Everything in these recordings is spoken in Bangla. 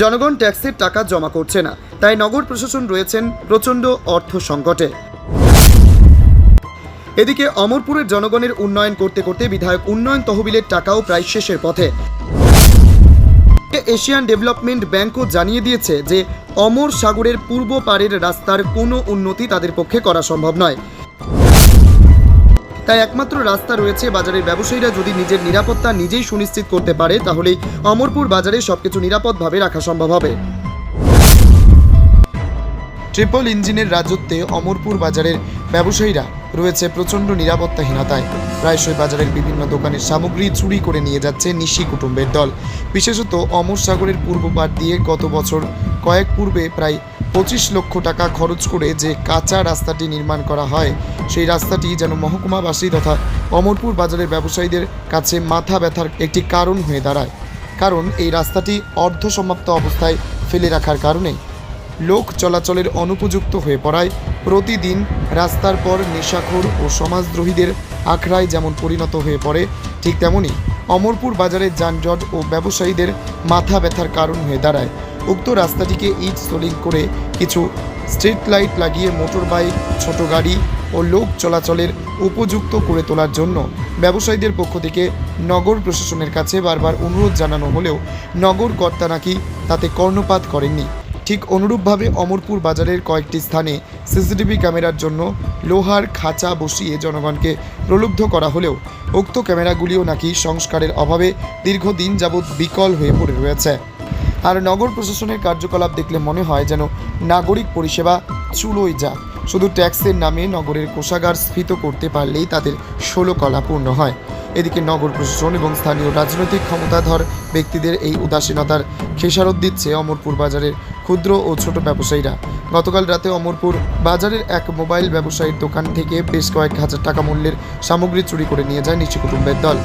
জনগণ ট্যাক্সের টাকা জমা করছে না, তাই নগর প্রশাসন রয়েছেন প্রচণ্ড অর্থ সংকটে। এদিকে অমরপুরের জনগণের উন্নয়ন করতে করতে বিধায়ক উন্নয়ন তহবিলের টাকাও প্রায় শেষের পথে। এশিয়ান ডেভেলপমেন্ট ব্যাংকও জানিয়ে দিয়েছে যে, অমর সাগরের পূর্ব পাড়ের রাস্তার কোনো উন্নতি তাদের পক্ষে করা সম্ভব নয়। তাই একমাত্র রাস্তা রয়েছে বাজারের ব্যবসায়ীরা যদি নিজের নিরাপত্তা নিজেই সুনিশ্চিত করতে পারে, তাহলেই অমরপুর বাজারে সবকিছু নিরাপদভাবে রাখা সম্ভব হবে। ট্রিপল ইঞ্জিনের রাজত্বে অমরপুর বাজারের ব্যবসায়ীরা রয়েছে প্রচণ্ড নিরাপত্তাহীনতায়। প্রায়শই বাজারের বিভিন্ন দোকানের সামগ্রী চুরি করে নিয়ে যাচ্ছে নিশি কুটুম্বের দল। বিশেষত অমর সাগরের পূর্ব পাড় দিয়ে গত বছর কয়েক পূর্বে প্রায় পঁচিশ লক্ষ টাকা খরচ করে যে কাঁচা রাস্তাটি নির্মাণ করা হয়, সেই রাস্তাটি যেন মহকুমাবাসী তথা অমরপুর বাজারের ব্যবসায়ীদের কাছে মাথা ব্যথার একটি কারণ হয়ে দাঁড়ায়। কারণ এই রাস্তাটি অর্ধসমাপ্ত অবস্থায় ফেলে রাখার কারণে লোক চলাচলের অনুপযুক্ত হয়ে পড়ায়, প্রতিদিন রাস্তার পর নেশাখোর ও সমাজদ্রোহীদের আখড়ায় যেমন পরিণত হয়ে পড়ে, ঠিক তেমনি অমরপুর বাজারের যানজট ও ব্যবসায়ীদের মাথা ব্যথার কারণ হয়ে দাঁড়ায়। উক্ত রাস্তাটিকে ইট সোলিং করে কিছু স্ট্রিট লাইট লাগিয়ে মোটর বাইক ছোট গাড়ি ও লোক চলাচলের উপযুক্ত করে তোলার জন্য ব্যবসায়ীদের পক্ষ থেকে নগর প্রশাসনের কাছে বারবার অনুরোধ জানানো হলেও নগর কর্তা নাকি তাতে কর্ণপাত করেননি। ঠিক অনুরূপভাবে অমরপুর বাজারের কয়েকটি স্থানে সিসিটিভি ক্যামেরার জন্য লোহার খাঁচা বসিয়ে জনগণকে প্রলুব্ধ করা হলেও উক্ত ক্যামেরাগুলিও নাকি সংস্কারের অভাবে দীর্ঘদিন যাবৎ বিকল হয়ে পড়ে রয়েছে। আর নগর প্রশাসনের কার্যকলাপ দেখলে মনে হয় যেন নাগরিক পরিষেবা চুলোই যা। শুধু ট্যাক্সের নামে নগরের কোষাগার স্ফীত করতে পারলেই তাদের ষোলো কলা পূর্ণ হয়। এদিকে নগর প্রশাসন এবং স্থানীয় রাজনৈতিক ক্ষমতাধর ব্যক্তিদের এই উদাসীনতার খেসারত দিচ্ছে অমরপুর বাজারের ক্ষুদ্র ও ছোট ব্যবসায়ীরা। গতকাল রাতে অমরপুর বাজারের এক মোবাইল ব্যবসায়ীর দোকান থেকে বেশ কয়েক হাজার টাকা মূল্যের সামগ্রী চুরি করে নিয়ে যায় নিচু কুটুম্বের দল।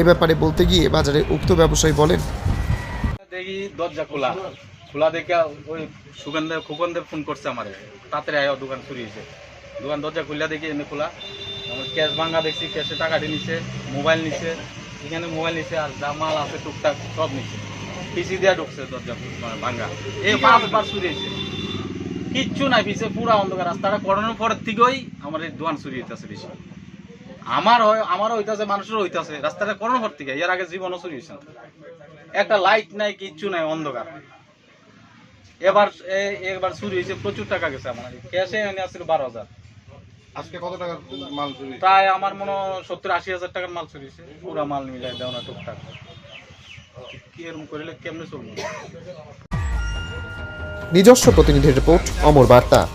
এ ব্যাপারে বলতে গিয়ে বাজারে উক্ত ব্যবসায়ী বলেন, দেখি দরজা খোলা। খোলা দেখে ওই সুগন্ধে, খুকন্দে ফোন করছে আমারে। তাড়াতাড়ি আয় দোকান চুরি দোকান দরজা খুললা দেখি এমনি খোলা। ক্যাশ ভাঙা দেখছি, ক্যাশে টাকাটি নিছে, মোবাইল নিছে। এখানে মোবাইল নিছে আর যা মাল আছে, টুকটাক সব নিছে। পিসি দিয়া ঢুকছে দরজা ভাঙা। এই পাঁচবার চুরি কিচ্ছু নাই, পিছে পুরা অন্ধকার। রাস্তাটা করানোর পরের থেকেই আমার এই দোকান চুরি বেশি। আমার হয় আমারও হইতাছে মানুষেরও হইতাছে। রাস্তাটা করানোর পর থেকে এর আগে জীবনও চুরি হয়েছে একটা লাইট নাই কিচ্ছু নাই অন্ধকার। এবার এ- এবার চুরি হয়েছে প্রচুর টাকা গেছে আমার ক্যাশে এনে আসছিল বারো হাজার। আজকে কত টাকা মাল চুরি প্রায় আমার মনে হয় সত্তর আশি হাজার টাকার মাল চুরি হয়েছে পুরা মাল মিলাই দেও না টুকটাক। কি এরকম করলে কেমনে চলবে? নিজস্ব প্রতিনিধির রিপোর্ট অমর বার্তা।